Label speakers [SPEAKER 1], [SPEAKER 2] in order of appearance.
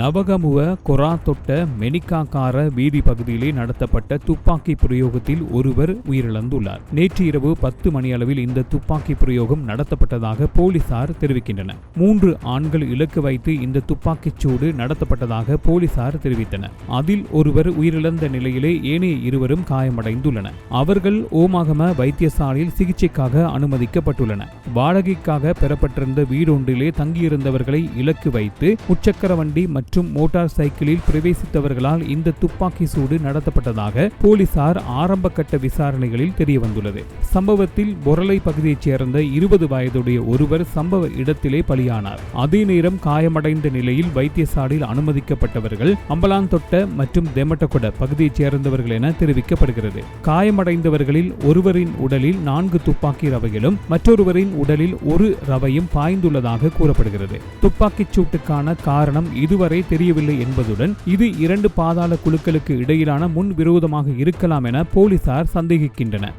[SPEAKER 1] நவகமுவ கொராத்தொட்ட மெனிக்காக்கார வீதி பகுதியிலே நடத்தப்பட்ட துப்பாக்கி பிரயோகத்தில் ஒருவர் உயிரிழந்துள்ளார். நேற்று இரவு பத்து மணியளவில் இந்த துப்பாக்கி பிரயோகம் நடத்தப்பட்டதாக போலீசார் தெரிவிக்கின்றனர். மூன்று ஆண்கள் இலக்கு வைத்து இந்த துப்பாக்கிச் சூடு நடத்தப்பட்டதாக போலீசார் தெரிவித்தனர். அதில் ஒருவர் உயிரிழந்த நிலையிலே ஏனைய இருவரும் காயமடைந்துள்ளனர். அவர்கள் ஓமாகம வைத்தியசாலையில் சிகிச்சைக்காக அனுமதிக்கப்பட்டுள்ளனர். வாடகைக்காக பெறப்பட்டிருந்த வீடொன்றிலே தங்கியிருந்தவர்களை இலக்கு வைத்து முச்சக்கர வண்டி மற்றும் மற்றும் மோட்டார் சைக்கிளில் பிரவேசித்தவர்களால் இந்த துப்பாக்கி சூடு நடத்தப்பட்டதாக போலீசார் ஆரம்ப கட்ட விசாரணைகளில் தெரியவந்துள்ளது. சம்பவத்தில் பொரளை பகுதியைச் சேர்ந்த இருபது வயதுடைய ஒருவர் சம்பவ இடத்திலே பலியானார். அதே நேரம் காயமடைந்த நிலையில் வைத்தியசாலையில் அனுமதிக்கப்பட்டவர்கள் அம்பலாந்தொட்ட மற்றும் தெமட்டகொட பகுதியைச் சேர்ந்தவர்கள் என தெரிவிக்கப்படுகிறது. காயமடைந்தவர்களில் ஒருவரின் உடலில் நான்கு துப்பாக்கி ரவைகளும் மற்றொருவரின் உடலில் ஒரு ரவையும் பாய்ந்துள்ளதாக கூறப்படுகிறது. துப்பாக்கிச் சூட்டுக்கான காரணம் இதுவரை தெரியவில்லை என்பதுடன் இது இரண்டு பாதாள குழுக்களுக்கு இடையிலான முன் விரோதமாக இருக்கலாம் என போலீசார் சந்தேகிக்கின்றனர்.